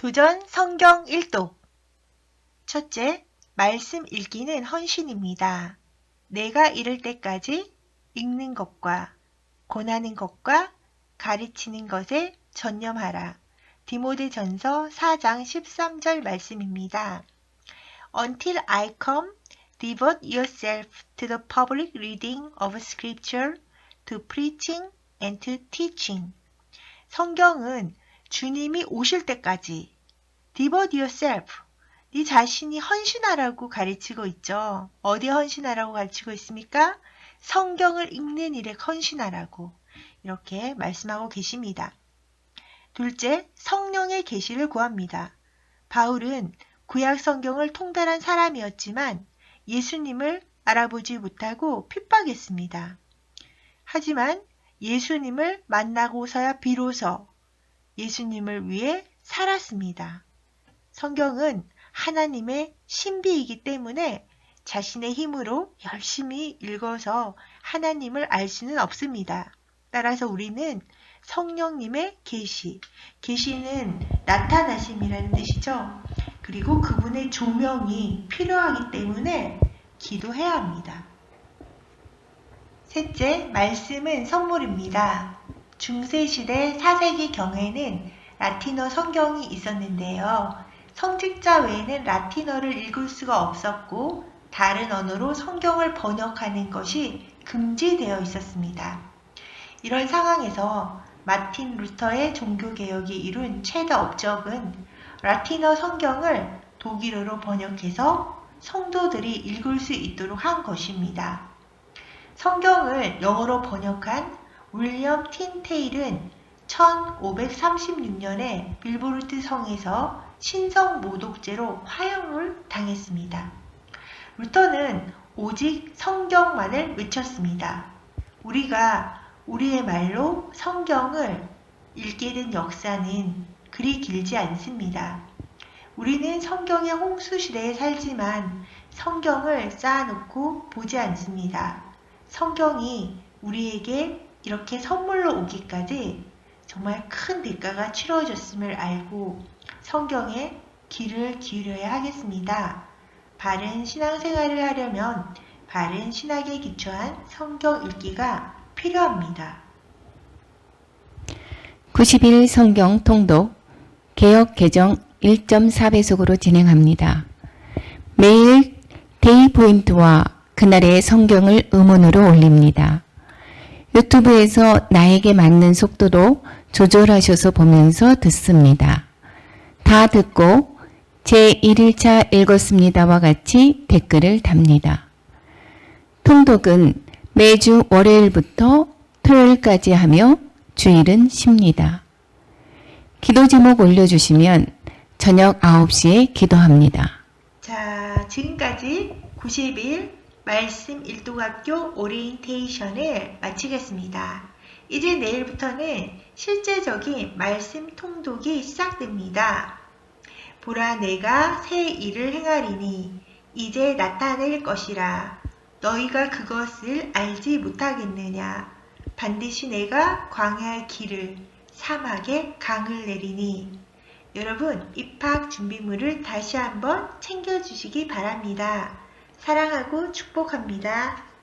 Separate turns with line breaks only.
도전 성경 1독 첫째, 말씀 읽기는 헌신입니다. 내가 이를 때까지 읽는 것과 권하는 것과 가르치는 것에 전념하라. 디모데 전서 4장 13절 말씀입니다. Until I come, devote yourself to the public reading of scripture, to preaching and to teaching. 성경은 주님이 오실 때까지 devote yourself 네 자신이 헌신하라고 가르치고 있죠. 어디 헌신하라고 가르치고 있습니까? 성경을 읽는 일에 헌신하라고 이렇게 말씀하고 계십니다. 둘째, 성령의 계시를 구합니다. 바울은 구약 성경을 통달한 사람이었지만 예수님을 알아보지 못하고 핍박했습니다. 하지만 예수님을 만나고서야 비로소 예수님을 위해 살았습니다. 성경은 하나님의 신비이기 때문에 자신의 힘으로 열심히 읽어서 하나님을 알 수는 없습니다. 따라서 우리는 성령님의 계시, 계시는 나타나심이라는 뜻이죠. 그리고 그분의 조명이 필요하기 때문에 기도해야 합니다. 셋째, 말씀은 선물입니다. 중세시대 4세기 경에는 라틴어 성경이 있었는데요. 성직자 외에는 라틴어를 읽을 수가 없었고 다른 언어로 성경을 번역하는 것이 금지되어 있었습니다. 이런 상황에서 마틴 루터의 종교개혁이 이룬 최대 업적은 라틴어 성경을 독일어로 번역해서 성도들이 읽을 수 있도록 한 것입니다. 성경을 영어로 번역한 윌리엄 틴테일은 1536년에 빌보르트 성에서 신성 모독죄로 화형을 당했습니다. 루터는 오직 성경만을 외쳤습니다. 우리가 우리의 말로 성경을 읽게 된 역사는 그리 길지 않습니다. 우리는 성경의 홍수 시대에 살지만 성경을 쌓아놓고 보지 않습니다. 성경이 우리에게 이렇게 선물로 오기까지 정말 큰 대가가 치러졌음을 알고 성경에 귀를 기울여야 하겠습니다. 바른 신앙생활을 하려면 바른 신학에 기초한 성경 읽기가 필요합니다.
90일 성경 통독 개혁 개정 1.4배속으로 진행합니다. 매일 데이 포인트와 그날의 성경을 음원으로 올립니다. 유튜브에서 나에게 맞는 속도로 조절하셔서 보면서 듣습니다. 다 듣고 제 1일차 읽었습니다와 같이 댓글을 답니다. 통독은 매주 월요일부터 토요일까지 하며 주일은 쉽니다. 기도 제목 올려주시면 저녁 9시에 기도합니다.
자, 지금까지 90일 말씀 일독학교 오리엔테이션을 마치겠습니다. 이제 내일부터는 실제적인 말씀 통독이 시작됩니다. 보라 내가 새 일을 행하리니 이제 나타낼 것이라 너희가 그것을 알지 못하겠느냐 반드시 내가 광야의 길을 사막에 강을 내리니 여러분 입학 준비물을 다시 한번 챙겨주시기 바랍니다. 사랑하고 축복합니다.